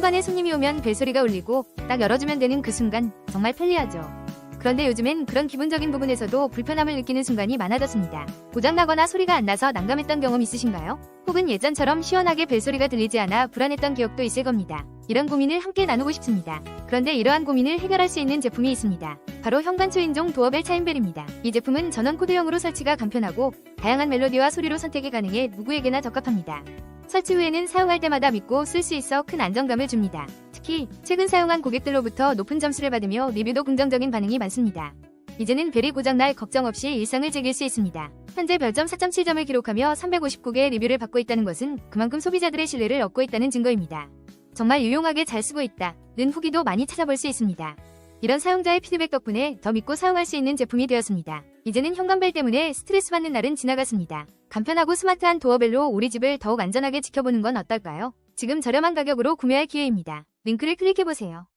현관에 손님이 오면 벨소리가 울리고 딱 열어주면 되는 그 순간 정말 편리하죠. 그런데 요즘엔 그런 기본적인 부분에서도 불편함을 느끼는 순간이 많아졌습니다. 고장나거나 소리가 안 나서 난감했던 경험 있으신가요? 혹은 예전처럼 시원하게 벨소리가 들리지 않아 불안했던 기억도 있을 겁니다. 이런 고민을 함께 나누고 싶습니다. 그런데 이러한 고민을 해결할 수 있는 제품이 있습니다. 바로 현관 초인종 도어벨 차인벨입니다. 이 제품은 전원 코드형으로 설치가 간편하고 다양한 멜로디와 소리로 선택이 가능해 누구에게나 적합합니다. 설치 후에는 사용할 때마다 믿고 쓸 수 있어 큰 안정감을 줍니다. 특히 최근 사용한 고객들로부터 높은 점수를 받으며 리뷰도 긍정적인 반응이 많습니다. 이제는 벨이 고장날 걱정 없이 일상을 즐길 수 있습니다. 현재 별점 4.7점을 기록하며 359개의 리뷰를 받고 있다는 것은 그만큼 소비자들의 신뢰를 얻고 있다는 증거입니다. 정말 유용하게 잘 쓰고 있다. 는 후기도 많이 찾아볼 수 있습니다. 이런 사용자의 피드백 덕분에 더 믿고 사용할 수 있는 제품이 되었습니다. 이제는 현관벨 때문에 스트레스 받는 날은 지나갔습니다. 간편하고 스마트한 도어벨로 우리 집을 더욱 안전하게 지켜보는 건 어떨까요? 지금 저렴한 가격으로 구매할 기회입니다. 링크를 클릭해보세요.